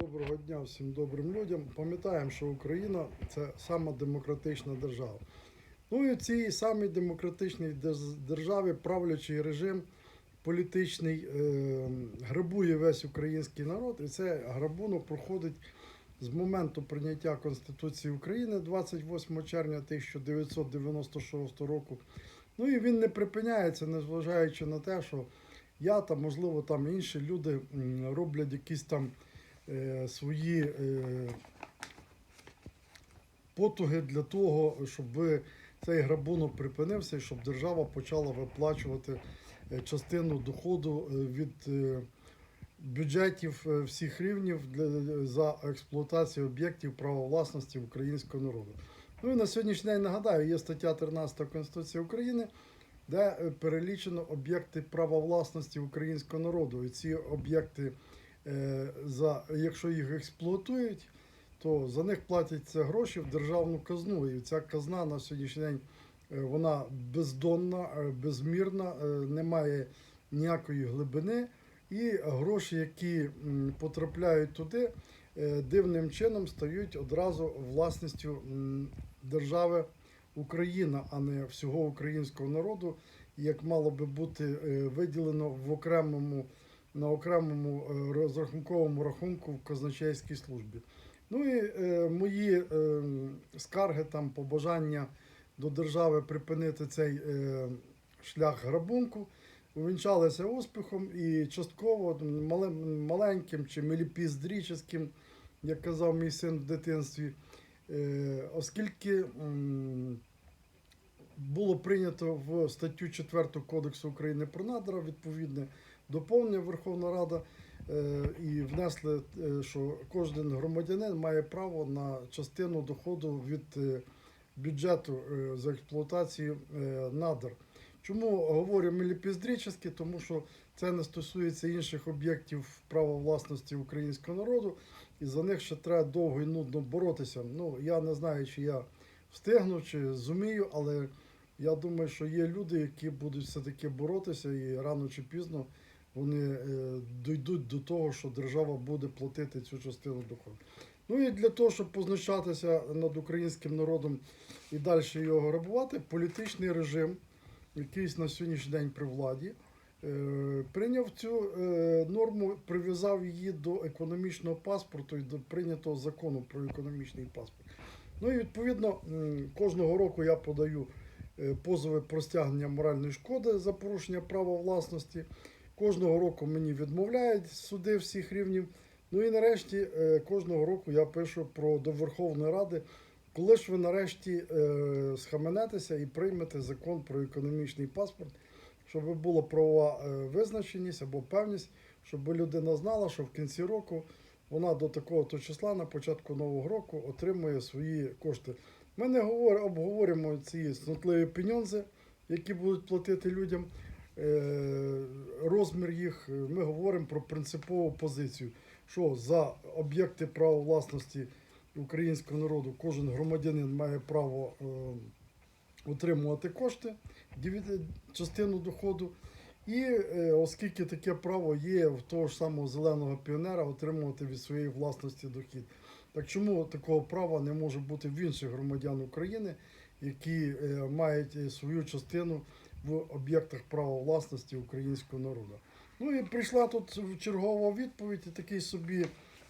Доброго дня всім добрим людям. Пам'ятаємо, що Україна це сама демократична держава. Ну і в цій самій демократичній державі правлячий режим політичний е, грабує весь український народ, і це грабунок проходить з моменту прийняття Конституції України 28 червня 1996 року. Ну і він не припиняється, незважаючи на те, що я та можливо там інші люди роблять якісь там свої е, потуги для того, щоб цей грабунок припинився і щоб держава почала виплачувати е, частину доходу е, від е, бюджетів е, всіх рівнів за експлуатацію об'єктів права власності українського народу. Ну і на сьогоднішній день нагадаю, є стаття 13 Конституції України, де е, перелічено об'єкти права власності українського народу. І ці об'єкти, е, за, якщо їх експлуатують, то за них платяться гроші в державну казну. І ця казна на сьогоднішній день е, вона бездонна, е, безмірна, е, немає ніякої глибини. І гроші, які потрапляють туди, е, дивним чином стають одразу власністю держави Україна, а не всього українського народу, як мало би бути е, виділено в окремому на окремому е, розрахунковому рахунку в казначейській службі. Ну і е, мої е, скарги там побажання до держави припинити цей е, шлях грабунку увінчалися успіхом і частково маленьким чи меліпіздріческим, як казав мій син в дитинстві, е, оскільки м, було прийнято в статтю 4 Кодексу України про надра відповідне доповнення Верховна Рада е, і внесли, е, що кожен громадянин має право на частину доходу від е, бюджету за експлуатацію надр. Чому говорю меліпіздрічески? Тому що це не стосується інших об'єктів права власності українського народу, і за них ще треба довго і нудно боротися. Ну я не знаю, чи я встигну, чи зумію, але я думаю, що є люди, які будуть все-таки боротися, і рано чи пізно вони е, дійдуть до того, що держава буде платити цю частину доходу. Ну і для того, щоб позначатися над українським народом і далі його грабувати, політичний режим, якийсь на сьогоднішній день при владі, е, прийняв цю е, норму, прив'язав її до економічного паспорту і до прийнятого закону про економічний паспорт. Ну і відповідно кожного року я подаю позови про стягнення моральної шкоди за порушення права власності. Кожного року мені відмовляють суди всіх рівнів. Ну і нарешті е, кожного року я пишу про до Верховної Ради, коли ж ви нарешті е, схаменетеся і приймете закон про економічний паспорт, щоб була правова е, визначеність або певність, щоб людина знала, що в кінці року вона до такого то числа на початку нового року отримує свої кошти. Ми не говор- обговорюємо ці снотливі пеньонзи, які будуть платити людям. Е, Розмір їх, ми говоримо про принципову позицію, що за об'єкти права власності українського народу кожен громадянин має право е, отримувати кошти, частину доходу. І е, оскільки таке право є в того ж самого зеленого піонера отримувати від своєї власності дохід. Так чому такого права не може бути в інших громадян України, які е, мають е, свою частину в об'єктах права власності українського народу? Ну і прийшла тут чергова відповідь, і такий собі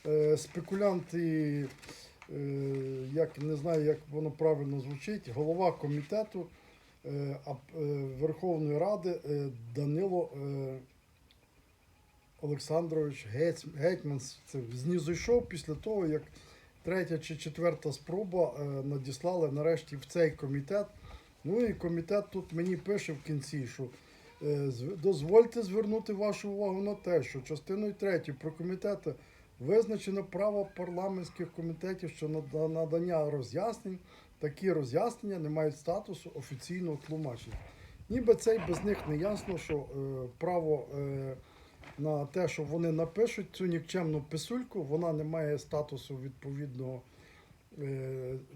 е, спекулянт і е, як не знаю, як воно правильно звучить, голова комітету е, е, Верховної Ради е, Данило е, Олександрович Гець- Гетьманс. Це знизу після того, як третя чи четверта спроба е, надіслали нарешті в цей комітет. Ну і комітет тут мені пише в кінці, що е, дозвольте звернути вашу увагу на те, що частиною 3 про комітети визначено право парламентських комітетів щодо надання роз'яснень. Такі роз'яснення не мають статусу офіційного тлумачення. Ніби це й без них не ясно, що е, право е, на те, що вони напишуть цю нікчемну писульку, вона не має статусу відповідного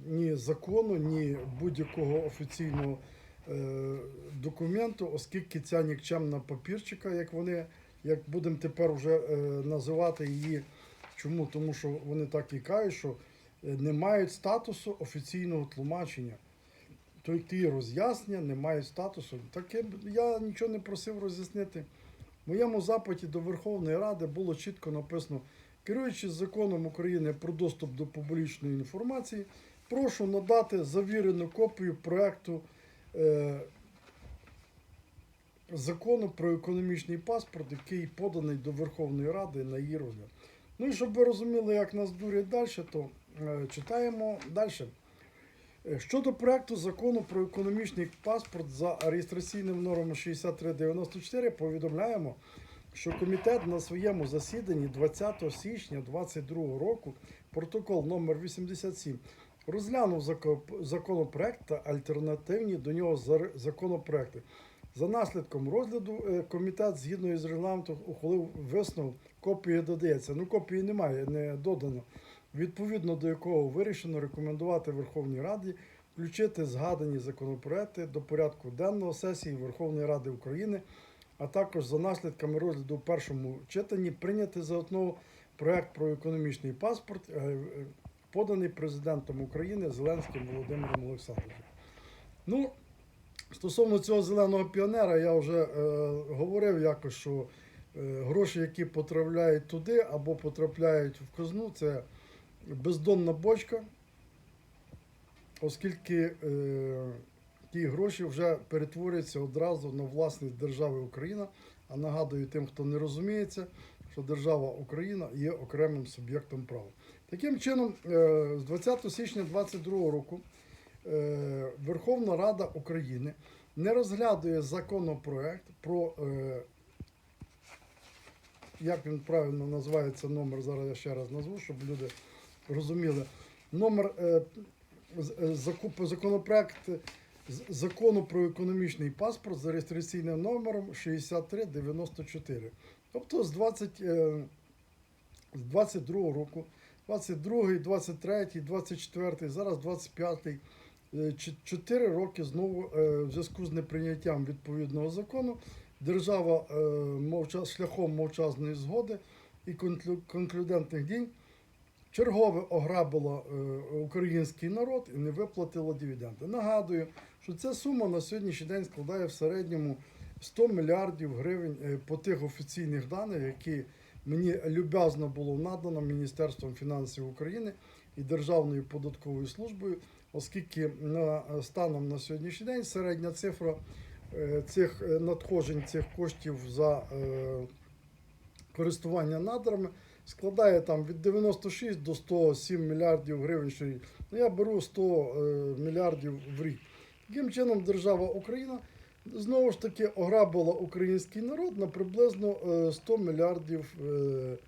ні закону, ні будь-якого офіційного е, документу, оскільки ця нікчемна папірчика, як вони, як будемо тепер вже е, називати її Чому? Тому що вони так і кажуть, що е, не мають статусу офіційного тлумачення. Ті роз'яснення не мають статусу. Таке б- я нічого не просив роз'яснити. В моєму запиті до Верховної Ради було чітко написано, керуючись законом України про доступ до публічної інформації, прошу надати завірену копію проекту е, закону про економічний паспорт, який поданий до Верховної Ради на її розгляд. Ну і щоб ви розуміли, як нас дурять далі, то е, читаємо далі. Е, Щодо проекту закону про економічний паспорт за реєстраційним номером 6394 повідомляємо, що комітет на своєму засіданні 20 січня 2022 року протокол номер 87 розглянув зако- законопроект та альтернативні до нього законопроекти. За наслідком розгляду е, комітет згідно із регламентом ухвалив висновок, копії додається. Ну, копії немає, не додано. Відповідно до якого вирішено рекомендувати Верховній Раді включити згадані законопроекти до порядку денного сесії Верховної Ради України, а також за наслідками розгляду в першому читанні прийняти за основу проект про економічний паспорт, е, е, поданий президентом України Зеленським Володимиром Олександровичем. Ну, Стосовно цього зеленого піонера, я вже е, говорив якось, що е, гроші, які потрапляють туди або потрапляють в казну, це бездонна бочка, оскільки е, ті гроші вже перетворюються одразу на власність держави Україна. А нагадую тим, хто не розуміється, що держава Україна є окремим суб'єктом права. Таким чином, е, з 20 січня 2022 року е, Верховна Рада України не розглядує законопроект про, е, як він правильно називається номер, зараз я ще раз назву, щоб люди розуміли. Номер законопроект закону про економічний паспорт за реєстраційним номером 6394. Тобто з 20, е, з 22 року, 22, 23, 24, зараз 25. Е, чо- Чотири роки знову е, в зв'язку з неприйняттям відповідного закону держава е, шляхом мовчазної згоди і конклюдентних дій чергове ограбила е, український народ і не виплатила дивіденди. Нагадую, що ця сума на сьогоднішній день складає в середньому 100 мільярдів гривень е, по тих офіційних даних, які мені люб'язно було надано Міністерством фінансів України і Державною податковою службою, оскільки на станом на сьогоднішній день середня цифра е, цих е, надходжень цих коштів за е, користування надрами складає там від 96 до 107 мільярдів гривень. Ну, я беру 100 е, мільярдів в рік. Таким чином, держава Україна знову ж таки ограбила український народ на приблизно е, 100 мільярдів е,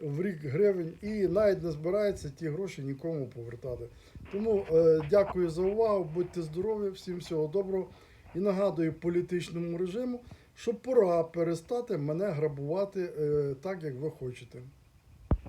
в рік гривень і навіть не збирається ті гроші нікому повертати. Тому е, дякую за увагу, будьте здорові, всім всього доброго. І нагадую політичному режиму, що пора перестати мене грабувати е, так, як ви хочете.